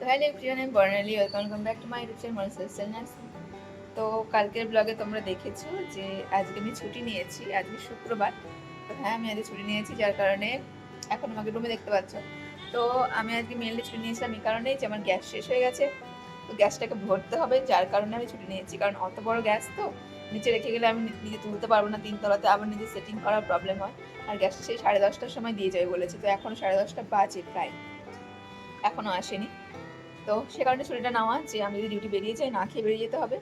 তো hello everyone আমি Barnali welcome come back to my YouTube channel তো কালকের ব্লগে তোমরা দেখেছ যে আজকে আমি ছুটি নিয়েছি, আজকে শুক্রবার। তো হ্যাঁ আমি আজকে ছুটি নিয়েছি, যার কারণে এখন আমাকে রুমে দেখতে পাচ্ছ। তো আমি আজকে মেনলি ছুটি নিয়েছিলাম এই কারণেই যে আমার গ্যাস শেষ হয়ে গেছে। তো গ্যাসটাকে ভরতে হবে, যার কারণে আমি ছুটি নিয়েছি। কারণ অত বড় গ্যাস তো নিচে রেখে গেলে আমি নিজে তুলতে পারব না, তিনতলাতে আবার নিজে সেটিং করার প্রবলেম হয়। আর গ্যাসটা সেই সাড়ে দশটার সময় দিয়ে যাবে বলেছে। তো এখন সাড়ে দশটা বাজে প্রায়। এখনও আসেনি। তো সে কারণে ছুটিটা নেওয়া যে আমি যদি ডিউটি বেরিয়ে যাই, না খেয়ে বেরিয়ে যেতে হবে।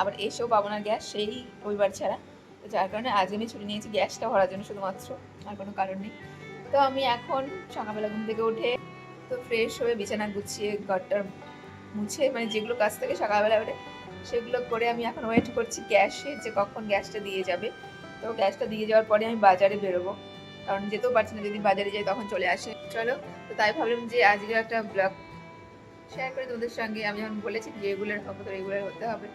আবার এসেও পাবো না গ্যাস সেই রবিবার ছাড়া। তো যার কারণে আজ আমি ছুটি নিয়েছি গ্যাসটা ভরার জন্য শুধুমাত্র, আর কোনো কারণ নেই। তো আমি এখন সকালবেলা ঘুম থেকে উঠে তো ফ্রেশ হয়ে বিছানা গুছিয়ে ঘরটার মুছে মানে যেগুলো কাজ থেকে সকালবেলা উঠে, সেগুলো করে আমি এখন ওয়েট করছি গ্যাসের যে কখন গ্যাসটা দিয়ে যাবে। তো গ্যাসটা দিয়ে যাওয়ার পরে আমি বাজারে বেরোবো। কারণ যেতেও পারছি না যদি বাজারে যাই তখন চলে আসে। চলো, তো তাই ভাবলাম যে আজকে একটা ব্লগ শেয়ার করে তোমাদের সঙ্গে আমি যখন বলেছি যে রেগুলার হব তো রেগুলার হতে হবে।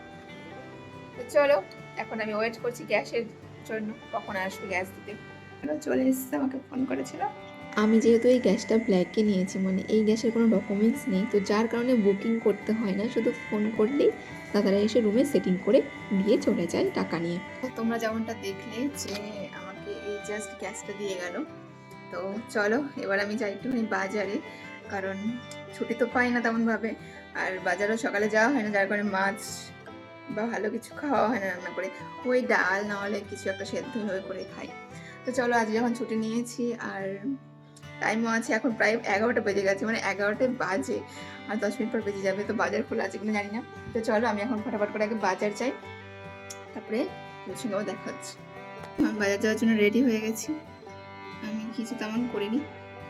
তো চলো এখন আমি ওয়েট করছি গ্যাসের জন্য কখন আসবে গ্যাস দিতে। চলে এসেছে আমাকে ফোন করেছিল। আমি যেহেতু এই গ্যাসটা ব্ল্যাকে নিয়েছি মানে এই গ্যাসের কোনো ডকুমেন্টস নেই তো যার কারণে বুকিং করতে হয় না শুধু ফোন করলেই দাদারা এসে রুমে সেটিং করে দিয়ে চলে যায় টাকা নিয়ে। তোমরা যেমনটা দেখলে যে আমাকে এই জাস্ট গ্যাসটা দিয়ে গেল। তো চলো এবার আমি যাই একটুখানি বাজারে। কারণ ছুটি তো পাই না তেমনভাবে। আর বাজারও সকালে যাওয়া হয় না, যার কারণে মাছ বা ভালো কিছু খাওয়া হয় না রান্না করে। ওই ডাল না হলে কিছু একটা সেদ্ধ হয়ে করে খাই। তো চলো আজ যখন ছুটি নিয়েছি আর টাইমও আছে, এখন প্রায় এগারোটা বেজে গেছে মানে এগারোটায় বাজে। আর দশ মিনিট পর বেজে যাবে, তো বাজার খোলা আছে কিনা জানি না। তো চলো আমি এখন ফটাফট করে আগে বাজার যাই, তারপরে তোর সঙ্গেও দেখা হচ্ছে। বাজার যাওয়ার জন্য রেডি হয়ে গেছি। আমি কিছু তেমন করিনি।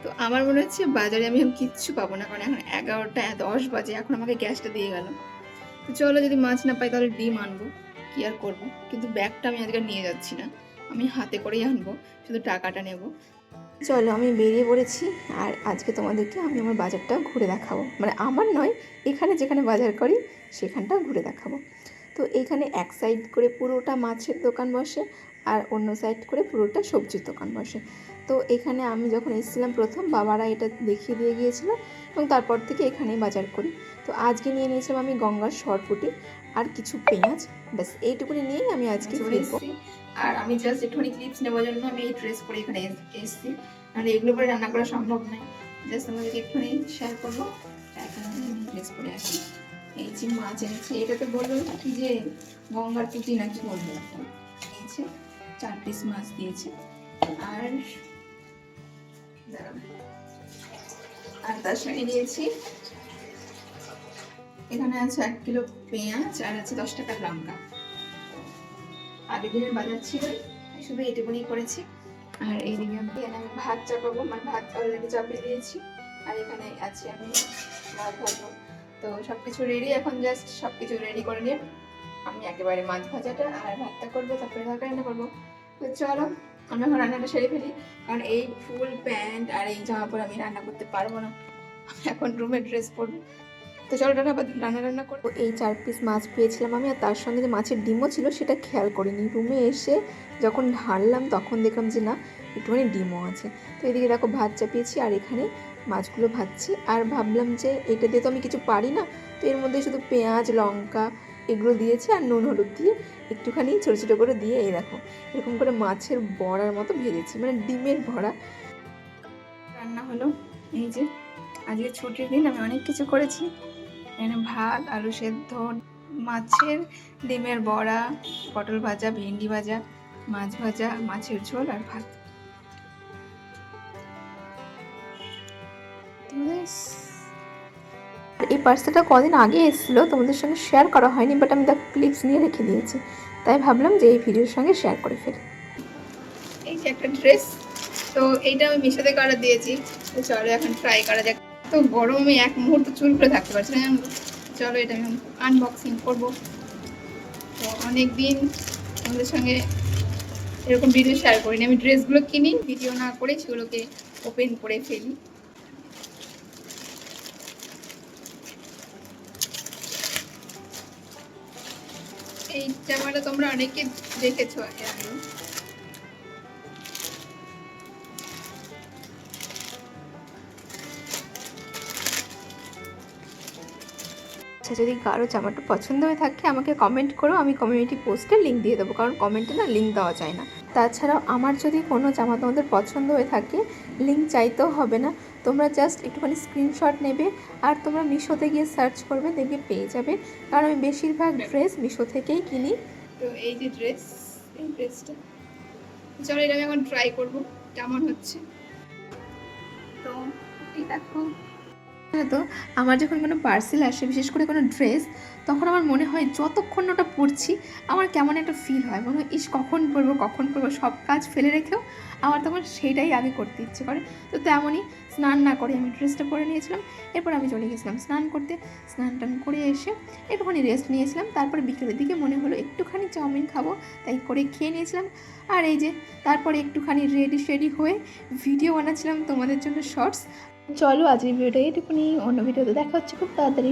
তো আমার মনে হচ্ছে বাজারে আমি কিচ্ছু পাবো না, কারণ এখন এগারোটা, দশ বাজে, এখন আমাকে গ্যাসটা দিয়ে গেল। তো চলো যদি মাছ না পাই তাহলে ডিম আনব, কি আর করব? কিন্তু ব্যাগটা আমি আজকে নিয়ে যাচ্ছি না, আমি হাতে করেই আনব, শুধু টাকাটা নেব। চলো আমি বেরিয়ে পড়েছি, আর আজকে তোমাদেরকে আমি আমার বাজারটা ঘুরে দেখাবো। মানে আমার নয়, এখানে যেখানে বাজার করি, সেখানটা ঘুরে দেখাবো। তো এখানে এক সাইড করে পুরোটা মাছের দোকান বসে, আর অন্য সাইড করে পুরোটা সবজির দোকান বসে। তো এখানে আমি যখন এসেছিলাম প্রথম বাবারা এটা দেখিয়ে দিয়ে গিয়েছিল এবং তারপর থেকে এখানেই বাজার করি। তো আজকে নিয়ে নিয়েছিলাম আমি গঙ্গার সরপুটি আর কিছু পেঁয়াজ। ব্যাস এইটুকুনি নিয়েই আমি আজকে ফিরবো। আর আমি জাস্ট একটুখানি ক্লিপস নেওয়ার জন্য আমি এই ড্রেস পরে এখানে এস- এসেছি। আর এগুলো পরে রান্না করা সম্ভব নয়। জাস্ট আমাদেরকে একটুখানি শেয়ার করব। ড্রেস পরে আসি। এই যে মাছ এনেছি এটাতে বলল কি যে গঙ্গার পুঁটি নাকি বলব একটা চার পিস মাছ দিয়েছে। আর। আর তার সঙ্গে নিয়েছি, এখানে আছে এক কিলো পেঁয়াজ আর আছে দশ টাকার লঙ্কা। আগের দিনের বাজার ছিল শুধু এটুকুনি করেছি। আর এইদিকে আমি আমি ভাত চাপাবো মানে ভাত অলরেডি চাপিয়ে দিয়েছি। আর এখানে আছে আমি ভাত ভাজবো তো সব কিছু রেডি এখন জাস্ট সব কিছু রেডি করে নিয়ে আমি একেবারে মাছ ভাজাটা আর ভাতটা করব, তারপরে তরকারি রান্না করব। তো চলো আমি এখন রান্নাটা সেরে ফেলি। কারণ এই ফুল, প্যান্ট আর এই জামা পরে আমি রান্না করতে পারব না। আমি এখন রুমের ড্রেস পরবো। তো চলো রান্না রান্না রান্না করব এই চার পিস মাছ পেয়েছিলাম আমি, আর তার সঙ্গে যে মাছের ডিমও ছিল সেটা খেয়াল করিনি। রুমে এসে যখন ঢাললাম তখন দেখলাম যে না, একটুখানি ডিমও আছে। তো এদিকে দেখো ভাত চাপিয়েছি, আর এখানে মাছগুলো ভাজছি। আর ভাবলাম যে এটা দিয়ে তো আমি কিছু পারি না। তো এর মধ্যে শুধু পেঁয়াজ, লঙ্কা এগুলো দিয়েছি আর নুন, হলুদ দিয়ে একটুখানি ছোটো ছোটো করে দিয়ে এই দেখো, এরকম করে মাছের বড়ার মতো ভেজেছি মানে ডিমের ভরা রান্না হলো এই যে, আজকে ছুটির দিন, আমি অনেক কিছু করেছি। এখানে ভাত, আলু সেদ্ধ, মাছের ডিমের বড়া, পটল ভাজা, ভেন্ডি ভাজা, মাছ ভাজা, মাছের ঝোল আর ভাত। পার্সেলটা কদিন আগে এসেছিল, তোমাদের সঙ্গে শেয়ার করা হয়নি বাট আমি দেখো ক্লিপস নিয়ে রেখে দিয়েছি। তাই ভাবলাম যে এই ভিডিওর সঙ্গে শেয়ার করে ফেলি। এই যে একটা ড্রেস তো এইটা আমি মিশোতে অর্ডার দিয়েছি। তো চলো এখন ট্রাই করা যাক। তো গরমে এক মুহূর্ত চুল করে থাকতে পারছি না চলো এটা আমি আনবক্সিং করব। তো অনেক দিন আমাদের সঙ্গে এরকম ভিডিও শেয়ার করিনি। আমি ড্রেসগুলো কিনি ভিডিও না করে সেগুলোকে ওপেন করে ফেলি। এই জামাটা তোমরা অনেকে দেখেছ আগে আগে। আচ্ছা যদি কারও জামাটা পছন্দ হয়ে থাকে আমাকে কমেন্ট করো আমি কমিউনিটি পোস্টে লিঙ্ক দিয়ে দেবো কারণ কমেন্টে না লিঙ্ক দেওয়া যায় না। তাছাড়াও আমার যদি কোনো জামা তোমাদের পছন্দ হয়ে থাকে লিঙ্ক চাইতেও হবে না তোমরা জাস্ট একটুখানি স্ক্রিনশট নেবে আর তোমরা মিশোতে গিয়ে সার্চ করবে দেখবে পেয়ে যাবে। কারণ আমি বেশিরভাগ ড্রেস মিশো থেকেই কিনি। তো এই যে ড্রেস এই ড্রেসটা চলো এটা আমি এখন ট্রাই করব কেমন হচ্ছে? তো এই দেখো। জানো তো আমার যখন কোনো পার্সেল আসে, বিশেষ করে কোনো ড্রেস তখন আমার মনে হয় যতক্ষণ ওটা পড়ছি আমার কেমন একটা ফিল হয়। মনে হয়, ইস, কখন পরবো কখন পরবো? সব কাজ ফেলে রেখেও আমার তখন সেইটাই আগে করতে ইচ্ছে করে। তো তেমনই স্নান না করে আমি ড্রেসটা পরে নিয়েছিলাম, এরপর আমি চলে গেছিলাম স্নান করতে। স্নান টান করে এসে একটুখানি রেস্ট নিয়েছিলাম, তারপর বিকেলের দিকে মনে হলো একটুখানি চাউমিন খাব, তাই করে খেয়ে নিয়েছিলাম। আর এই যে তারপরে একটুখানি রেডি শেডি হয়ে ভিডিও বানাচ্ছিলাম তোমাদের জন্য শর্টস চলো আজকের ভিডিওটা এইটুকুনি, অন্য ভিডিওতে দেখা হচ্ছে খুব তাড়াতাড়ি।